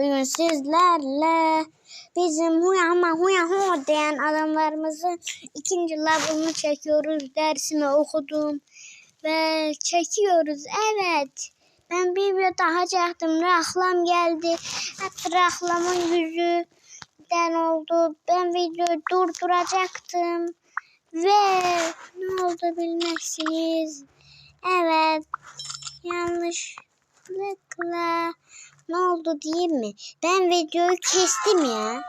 Bugün sizlerle bizim huyama huya hu diyen adamlarımızın ikinci labını çekiyoruz. Dersimi okudum ve çekiyoruz. Evet. Ben bir video daha çektim. Reklam geldi. Hep reklamın yüzünden oldu. Ben videoyu durduracaktım. Ve ne oldu bilmeksiniz. Evet. Yanlışlıkla ne oldu diyeyim mi? Ben videoyu kestim ya.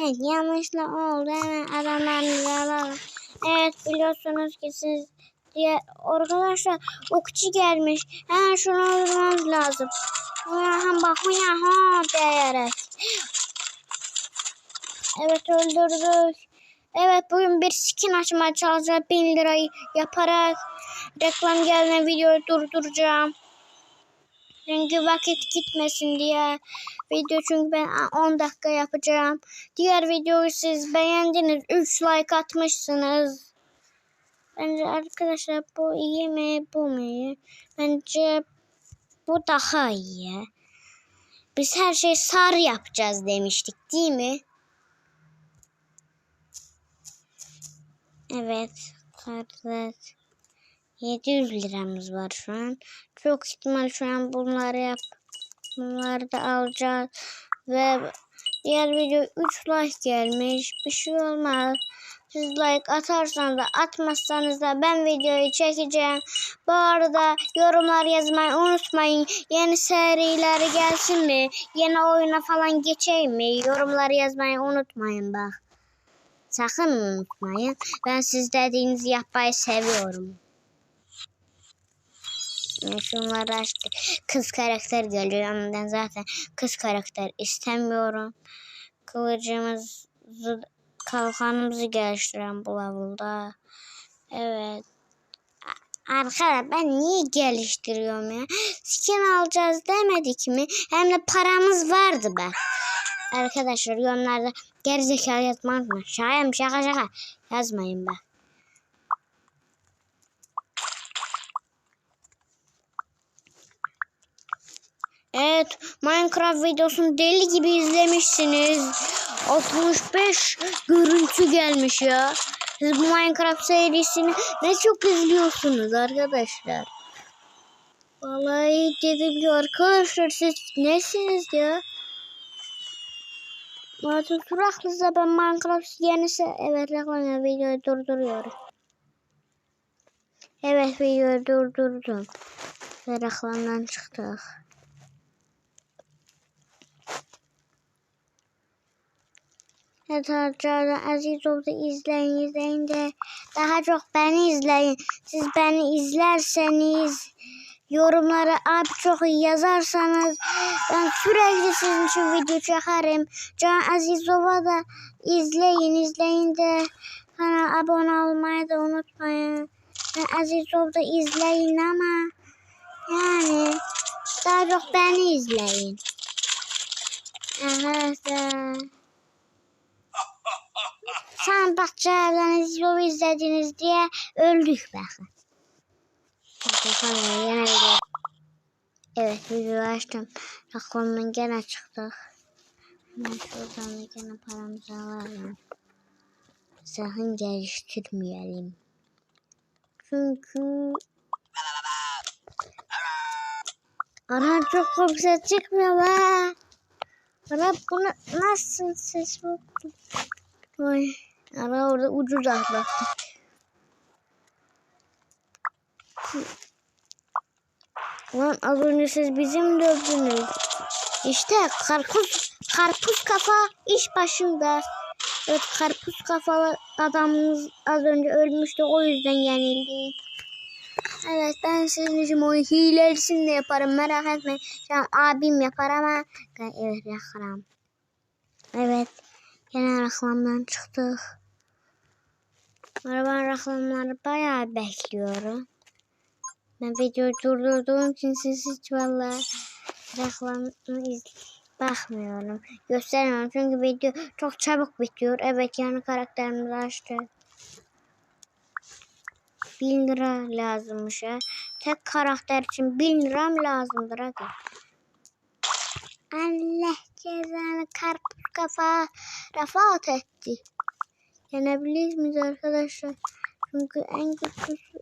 Evet yanlışla oldu. Hemen adamlarınızı alalım. Evet biliyorsunuz ki siz diye arkadaşlar okçu gelmiş. Hemen şunu öldürmemiz lazım. Hem bak ya ha diyerek. Evet öldürdük. Evet bugün bir skin açmaya çalışacağım. 1000 lirayı yaparak reklam gelme videoyu durduracağım. Çünkü vakit gitmesin diye. Video çünkü ben 10 dakika yapacağım. Diğer videoyu siz beğendiniz. 3 like atmışsınız. Bence arkadaşlar bu iyi mi bu mu iyi? Bence bu daha iyi. Biz her şeyi sarı yapacağız demiştik değil mi? Evet. Kardeş. 700 liramız var şu an. Çok ihtimal şu an bunları yap. Bunları da alacağız. Ve diğer video 3 like gelmiş. Bir şey olmaz. Siz like atarsanız da atmazsanız da ben videoyu çekeceğim. Bu arada yorumlar yazmayı unutmayın. Yeni serileri gelsin mi? Yeni oyuna falan geçeyim mi? Yorumlar yazmayı unutmayın bak. Sakın unutmayın. Ben siz dediğinizi yapmayı seviyorum. Şunları açtı. Kız karakter geliyor ben zaten kız karakter istemiyorum. Kılıcımızı, kalkanımızı geliştiren bu level'da. Evet. Arkadaşlar ben niye geliştiriyorum ya? Skin alacağız demedik mi? Hem de paramız vardı be. Arkadaşlar yorumlarda gerizekalı yazmayı unutmayın. Şaka şaka şaka yazmayın be. Evet Minecraft videosunu deli gibi izlemişsiniz. 65 görüntü gelmiş ya. Siz bu Minecraft serisini ne çok izliyorsunuz arkadaşlar. Vallahi dedim ki arkadaşlar siz nesiniz ya? Zaten suraklıysa ben Minecraft yenisi evet reklam videoyu durduruyorum. Evet videoyu durdurdum. Ve reklamdan çıktık. Evet arkadaşlar Aziz oldu izleyin izleyin de daha çok beni izleyin. Siz beni izlerseniz yorumlara abi çok yazarsanız ben sürekli sizin için video çekerim. Can Azizova da izleyin izleyin de bana abone olmayı da unutmayın. Ben Azizov da izleyin ama yani daha çok beni izleyin. Arkadaşlar. Sen bahçelerden izliyor izlediniz diye öldük bakın. Evet video açtım. Reklamdan gene çıktık. Hemen şuradan da gene paramızı alalım. Sakın geliştirmeyelim. Çünkü Ana çok komşu çıkmıyor be. Ana bunu nasıl ses bu? Ay. Ana orada ucuz atlattı. Lan az önce siz bizim dövdünüz. İşte karpuz, karpuz kafa iş başında. Evet karpuz kafalı adamımız az önce ölmüştü o yüzden yenildi. Evet ben sizin için o hilelisini de yaparım merak etmeyin. Şu abim yapar ama evet reklam. Evet yine reklamdan çıktık. Arabanın reklamları bayağı bekliyorum. Ben videoyu durdurduğum için siz hiç valla reklamını bakmıyorum. Göstermiyorum çünkü video çok çabuk bitiyor. Evet yani karakterimizi açtı. 1000 lira lazımmış ya. Tek karakter için 1000 lira mı lazımdır hadi. Allah cezanı karpuz kafa rafat etti. Yenebiliriz miyiz arkadaşlar? Çünkü en kötüsü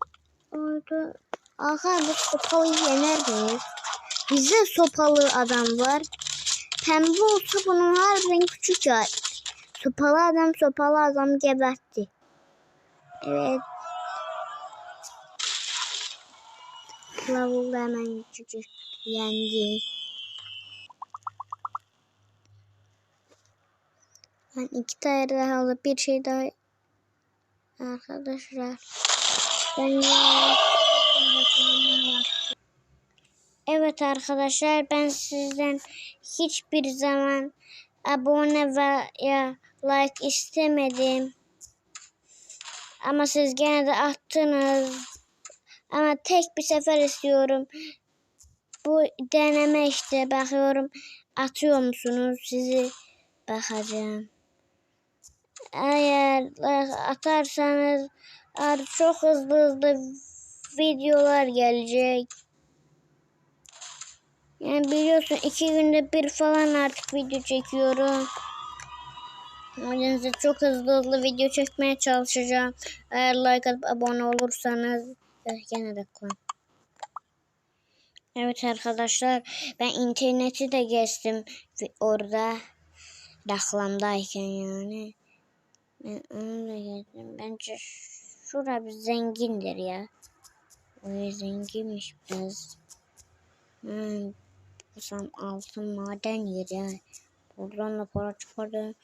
orada. Aha bu sopalıyı yener miyiz? Bizde sopalı adam var. Pembe olsa bunun harbiden küçük ya. Sopalı adam sopalı adam gebertti. Evet. Lavul da hemen küçük yendi. Ben iki tane daha alıp bir şey daha arkadaşlar. Ben Evet arkadaşlar ben sizden hiçbir zaman abone veya like istemedim. Ama siz gene de attınız. Ama tek bir sefer istiyorum. Bu deneme işte bakıyorum. Atıyor musunuz? Sizi bakacağım. Eğer like atarsanız artık çok hızlı hızlı videolar gelecek. Yani biliyorsun iki günde bir falan artık video çekiyorum. O yüzden size çok hızlı hızlı video çekmeye çalışacağım. Eğer like atıp abone olursanız eh, gene koy. Evet arkadaşlar ben interneti de gezdim orada reklamdayken yani. Ben onu da gezdim. Bence şura bir zengindir ya. O zenginmiş biraz. Hmm, Busam altın maden yeri. Buradan da para çıkardı.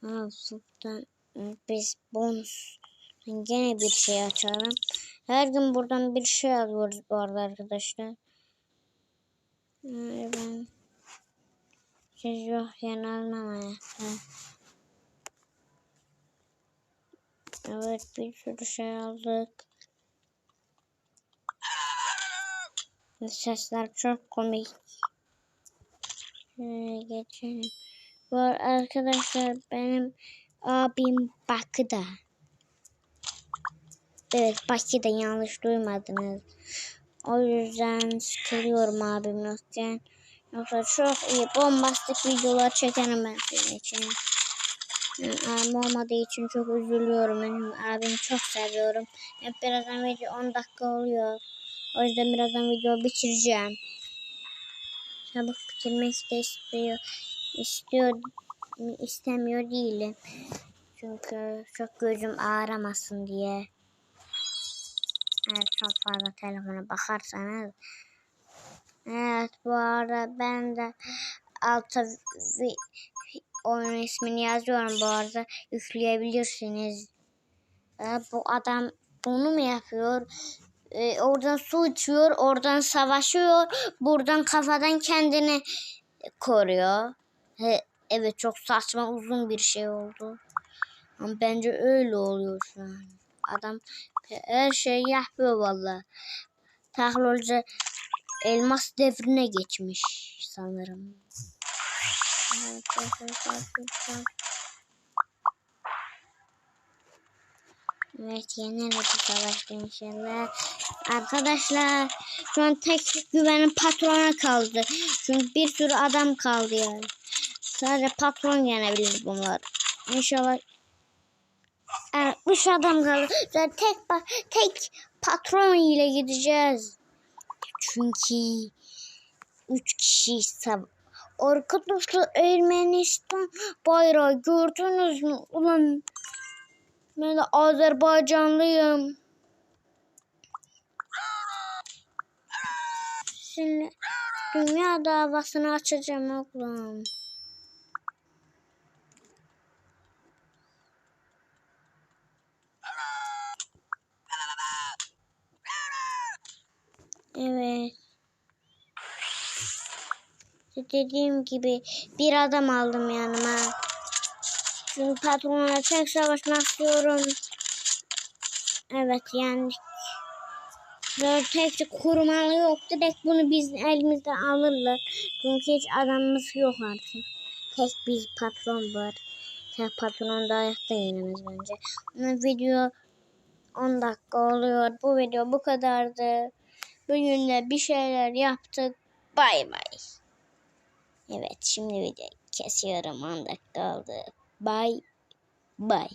Ha, buradan biz bonus. Gene bir şey açalım. Her gün buradan bir şey alıyoruz bu arada arkadaşlar. Ben siz yokken almam hayatta. Evet bir sürü şey aldık. Sesler çok komik. Şöyle geçelim. Bu arkadaşlar benim abim Bakı'da. Evet Bakı'da yanlış duymadınız. O yüzden sıkılıyorum abim yokken. Yoksa çok iyi bombastik videolar çekerim ben sizin için. Yani abim olmadığı için çok üzülüyorum. Benim abimi çok seviyorum. Hep birazdan video 10 dakika oluyor. O yüzden birazdan videoyu bitireceğim. Çabuk bitirmek de istiyor. İstiyor istemiyor değilim. Çünkü çok gözüm ağrımasın diye. Eğer çok fazla telefona bakarsanız. Evet bu arada ben de alta oyun ismini yazıyorum bu arada. Yükleyebilirsiniz. Ee, bu adam bunu mu yapıyor? Ee, oradan su içiyor, oradan savaşıyor, buradan kafadan kendini koruyor. He, evet çok saçma uzun bir şey oldu. Ama bence öyle oluyor şu an. Adam her şeyi yapıyor valla. Teknoloji elmas devrine geçmiş sanırım. Evet yeneriz bu savaşta inşallah. Arkadaşlar şu an tek güvenim patrona kaldı. Çünkü bir sürü adam kaldı yani. Sadece patron yenebilir bunlar. İnşallah Evet, üç adam kaldı. Zaten tek tek patron ile gideceğiz. Çünkü üç kişi sav Arkadaşlar Ermenistan bayrağı gördünüz mü? Ulan ben de Azerbaycanlıyım. Şimdi dünya davasını açacağım oğlum. Evet. Dediğim gibi bir adam aldım yanıma. Çünkü patronla tek savaşmak istiyorum. Evet yendik. Böyle tek korumalı yok. Direkt bunu biz elimizden alırlar. Çünkü hiç adamımız yok artık. Tek bir patron var. Tek patron da ayakta yenemez bence. Video 10 dakika oluyor. Bu video bu kadardı. Bugün de bir şeyler yaptık. Bay bay. Evet şimdi videoyu kesiyorum 10 dakika oldu. Bye bye.